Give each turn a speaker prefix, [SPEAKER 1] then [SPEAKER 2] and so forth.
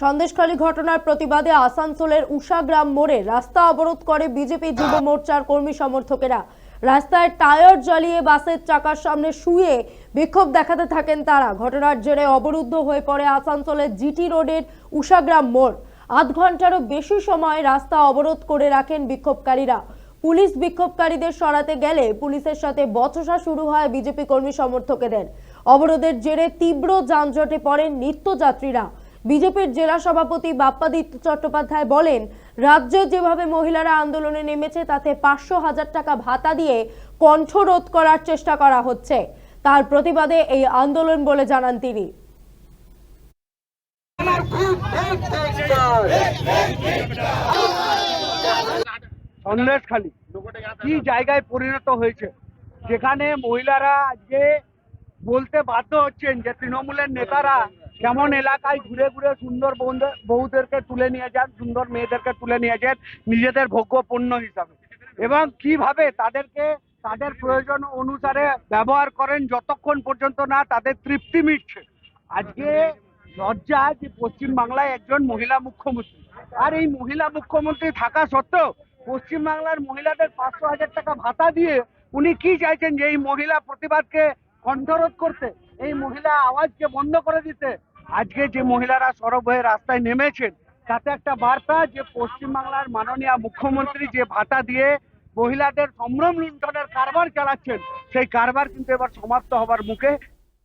[SPEAKER 1] সন্দেশখালী ঘটনার প্রতিবাদে আসানসোলের উষাগ্রাম মোড়ে রাস্তা অবরোধ করে বিজেপি যুব মোর্চার কর্মী সমর্থকেরা। রাস্তায় টায়ার জ্বালিয়ে বাসের চাকার সামনে শুয়ে বিক্ষোভ দেখাতে থাকেন তারা। ঘটনার জেরে অবরুদ্ধ হয়ে পড়ে আসানসোলের জিটি রোডের উষাগ্রাম মোড়। আধ ঘন্টারও বেশি সময় রাস্তা অবরোধ করে রাখেন বিক্ষোভকারীরা। পুলিশ বিক্ষোভকারীদের সরাতে গেলে পুলিশের সাথে বচসা শুরু হয় বিজেপি কর্মী সমর্থকেদের। অবরোধের জেরে তীব্র যানজটে পড়েন নিত্যযাত্রীরা। বিজেপির জেলা সভাপতি বাপ্পাদিত্য চট্টোপাধ্যায় বলেন, রাজ্যে যেভাবে মহিলারা আন্দোলনে নেমেছে, তাতে পাঁচশো হাজার টাকা ভাতা দিয়ে কণ্ঠরোধ করার চেষ্টা করা হচ্ছে। তার প্রতিবাদে এই আন্দোলন বলে জানান তিনি।
[SPEAKER 2] সন্দেশখালী কি জায়গায় পরিণত হয়েছে? যেখানে মহিলারা আজকে বলতে বাধ্য হচ্ছেন যে তৃণমূলের নেতারা কেমন এলাকায় ঘুরে ঘুরে সুন্দর বউদেরকে তুলে নিয়ে যান, সুন্দর মেয়েদেরকে তুলে নিয়ে যান নিজেদের ভোগ্য পণ্য হিসাবে। এবং কীভাবে তাদেরকে তাদের প্রয়োজন অনুসারে ব্যবহার করেন যতক্ষণ পর্যন্ত না তাদের তৃপ্তি মিটছে। আজকে লজ্জা যে পশ্চিম বাংলায় একজন মহিলা মুখ্যমন্ত্রী। আর এই মহিলা মুখ্যমন্ত্রী থাকা সত্ত্বেও পশ্চিম বাংলার মহিলাদের পাঁচশো হাজার টাকা ভাতা দিয়ে উনি কি চাইছেন যে এই মহিলা প্রতিবাদকে কণ্ঠরোধ করতে, এই মহিলা আওয়াজকে বন্ধ করে দিতে। আজকে যে মহিলারা সরব হয়ে রাস্তায় নেমেছেন, তাতে একটা বার্তা যে পশ্চিমবাংলার মাননীয় মুখ্যমন্ত্রী যে ভাতা দিয়ে মহিলাদের সম্ভ্রম লুণ্ঠনের কারবার চালাচ্ছেন, সেই কারবার কিন্তু এবার সমাপ্ত হবার মুখে